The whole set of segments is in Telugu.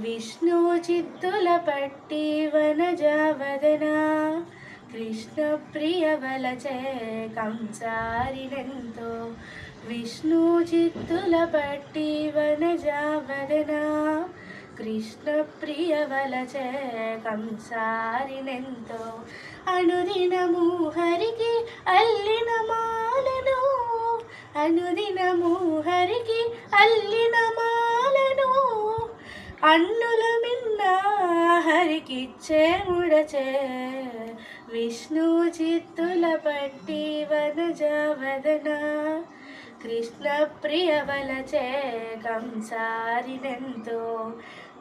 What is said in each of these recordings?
విష్ణు చిత్తుల పట్టి వనజావదన. కృష్ణ ప్రియవలచే కంసారినంతో విష్ణు చిత్తుల పట్టి వనజావదన. కృష్ణ ప్రియవలచే కంసారినెంతో అనుదినము హరికి అల్లిన మాలను. అనుదినము హరికి అల్లిన మా అన్నుల మిన్న హరికిచ్చే ముడచే విష్ణు చిత్తుల పట్టి వనజవదన కృష్ణ ప్రియ వలచే కంసారినెంతో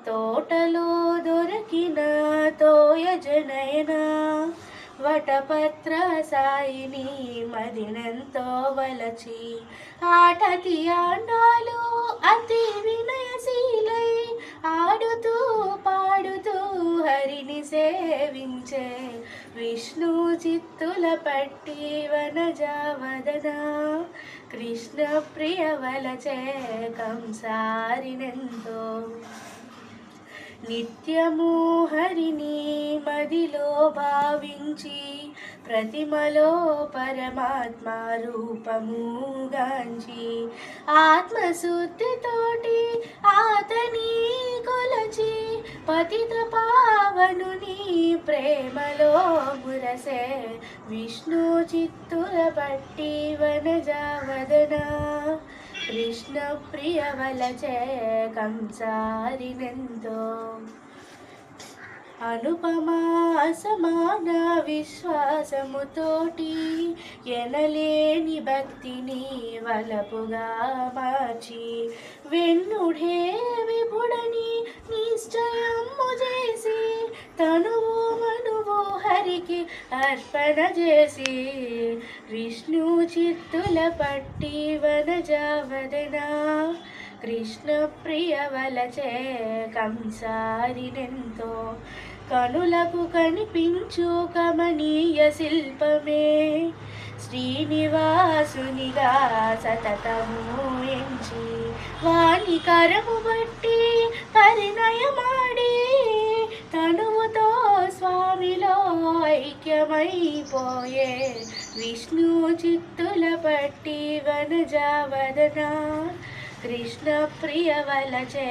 తోటలో దొరికిన తోయజనయన వటపత్ర సాయిని మదినంతో వలచి ఆటతి ఆండాలు అతి వినయశీలై చే విష్ణు చిత్తుల పట్టి వనజావదన. కృష్ణ ప్రియ వలచే కంసారినెంతో నిత్యము హరిని మదిలో భావించి ప్రతిమలో పరమాత్మ రూపము గాంచి. ఆత్మశుద్ధితోటి ఆతని కొలచి పతిత పావ ప్రేమలో మురసే విష్ణు చిత్తుల పట్టి వనజావదన. కృష్ణ ప్రియవలచే కంసారినెంతో అనుపమా సమాన విశ్వాసముతోటి ఎనలేని భక్తిని వలపుగా మార్చి వెన్నుడే విభుడని అర్పణ చేసి విష్ణు చిత్తుల పట్టి వనజావదన. కృష్ణ ప్రియవలచే కంసారినెంతో కనులకు కనిపించు కమనీయ శిల్పమే. శ్రీనివాసునిగా సతతము ఎంచి వాణి కరము బట్టి పరిణయమాడి ఐక్యమైపోయే విష్ణు చిత్తుల పట్టి వనజావదన. కృష్ణ ప్రియ వలచే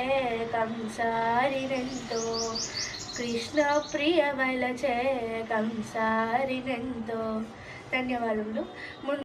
కంసారినెంతో కృష్ణ ప్రియ వలచే కంసారినెంతో ధన్యవాదములు.